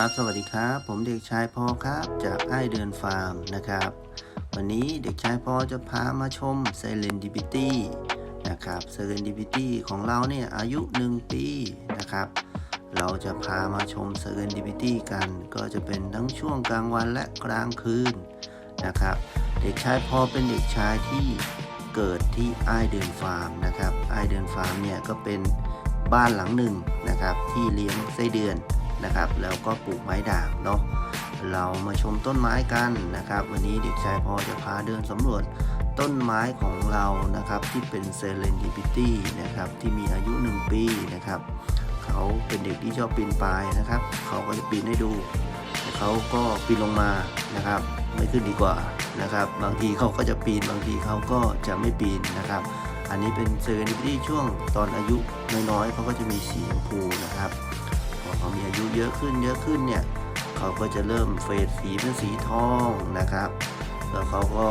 ครับ สวัสดีครับ ผมเด็กชายพอครับ จากไอเดินฟาร์มนะครับ วันนี้เด็กชายพอจะพามาชม Serendipity นะครับ Serendipity ของเราเนี่ยอายุ 1 ปีนะครับ เราจะพามาชม Serendipity กัน ก็จะเป็นทั้งช่วงกลางวันและกลางคืนนะครับ เด็กชายพอเป็นเด็กชายที่เกิดที่ไอเดินฟาร์มนะครับไอเดินฟาร์มเนี่ยก็เป็นบ้านหลังหนึ่งนะครับที่เลี้ยงไส้เดือน นะครับ แล้วก็ปลูกไม้ด่างเนาะเรามาชมต้นไม้กันนะครับ วันนี้เด็กชายพอจะพาเดินสำรวจต้นไม้ของเรานะครับที่เป็นเซเลนดิพิตี้นะครับที่มีอายุ 1 ปีนะครับเขาเป็นเด็กที่ชอบปีนป่ายนะครับ เขาก็จะปีนให้ดูแต่เขาก็ปีนลงมานะครับ ไม่ขึ้นดีกว่านะครับ บางทีเขาก็จะปีนบางทีเขาก็จะไม่ปีนนะครับ อันนี้เป็นเซเลนดิพิตี้ช่วงตอนอายุน้อยๆเขาก็จะมีสีชมพูนะครับ อเขามีอายุเยอะขึ้นเยอะขึ้นเนี่ยเขาก็จะเริ่มเฟดสีเป็นสีทองนะครับ แล้วเขาก็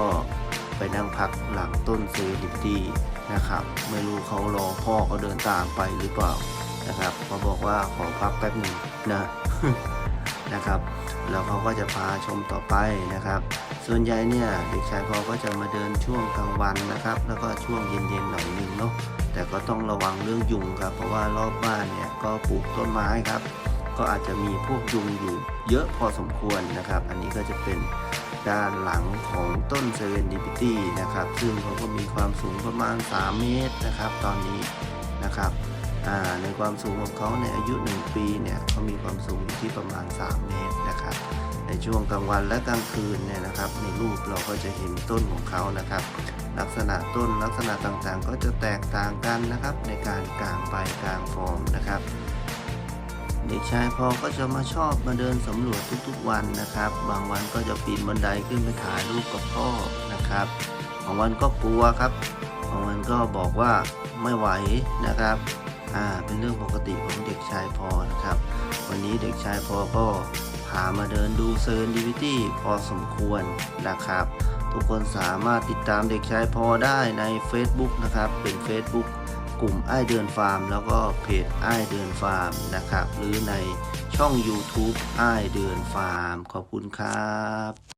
ไปนั่งพักหลังต้นเซริตีนะครับ ไม่รู้เขารอพ่อเขาเดินตามไปหรือเปล่านะครับเขาบอกว่าขอพักแป๊บหนึ่งนะ นะครับแล้วเขาก็จะพาชมต่อไปนะครับ ส่วนใหญ่เนี่ยเด็กชายพอก็จะมาเดินช่วงกลางวันนะครับ แล้วก็ช่วงเย็นๆหน่อยนึงเนาะแต่ก็ต้องระวังเรื่องยุงครับ เพราะว่ารอบบ้านเนี่ยก็ปลูกต้นไม้ครับ ก็อาจจะมีพวกยุงอยู่เยอะพอสมควรนะครับ อันนี้ก็จะเป็นด้านหลังของต้นเซเ e นดิพิตี้นะครับ ซึ่งเขาก็มีความสูงประมาณ 3 เมตรนะครับ ตอนนี้นะครับ ในความสูงของเขาในอายุ 1 ปีเนี่ยเขามีความสูงอยู่ที่ประมาณ 3 เมตรนะครับ ในช่วงกลางวันและกลางคืนเนี่ยนะครับ ในรูปเราก็จะเห็นต้นของเขานะครับ ลักษณะต้นลักษณะต่างๆ ก็จะแตกต่างกันนะครับ ในการกลางใบกลางฟอร์มนะครับ เด็กชายพอก็จะมาชอบมาเดินสำรวจทุกๆวันนะครับ บางวันก็จะปีนบันไดขึ้นไปถ่ายรูปกับพ่อนะครับบางวันก็กลัวครับบางวันก็บอกว่าไม่ไหวนะครับ อ่าเป็นเรื่องปกติของเด็กชายพอนะครับ วันนี้เด็กชายพอก็พามาเดินดูเซิร์นดิวิตี้พอสมควรนะครับ ทุกคนสามารถติดตามเด็กชายพอได้ใน Facebook นะครับ เป็น Facebook กลุ่มไอเดินฟาร์ม แล้วก็เพจไอเดินฟาร์มนะครับ หรือในช่อง YouTube ไอเดินฟาร์ม ขอบคุณครับ